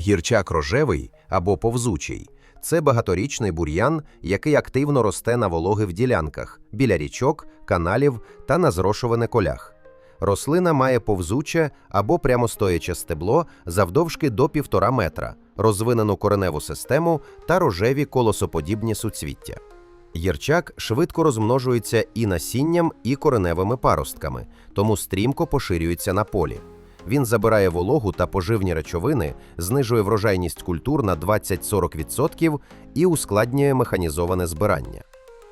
Гірчак рожевий або повзучий це багаторічний бур'ян, який активно росте на вологих ділянках, біля річок, каналів та на зрошуване колях. Рослина має повзуче або прямостояче стебло завдовжки до півтора метра, розвинену кореневу систему та рожеві колосоподібні суцвіття. Гірчак швидко розмножується і насінням, і кореневими паростками, тому стрімко поширюється на полі. Він забирає вологу та поживні речовини, знижує врожайність культур на 20-40% і ускладнює механізоване збирання.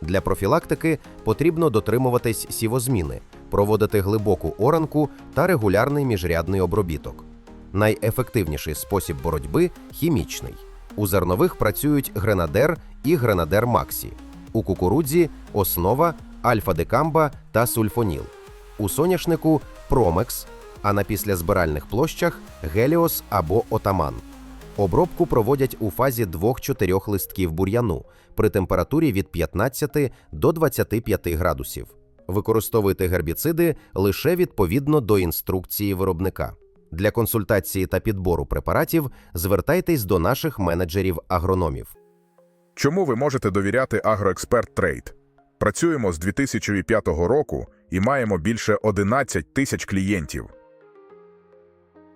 Для профілактики потрібно дотримуватись сівозміни, проводити глибоку оранку та регулярний міжрядний обробіток. Найефективніший спосіб боротьби хімічний. У зернових працюють гренадер і гренадер Максі. У кукурудзі основа, альфа-декамба та сульфоніл. У соняшнику промекс, а на післязбиральних площах геліос або отаман. Обробку проводять у фазі 2-4 листків бур'яну при температурі від 15 до 25 градусів. Використовуйте гербіциди лише відповідно до інструкції виробника. Для консультації та підбору препаратів звертайтесь до наших менеджерів-агрономів. Чому ви можете довіряти Агроексперт Трейд? Працюємо з 2005 року і маємо більше 11 тисяч клієнтів.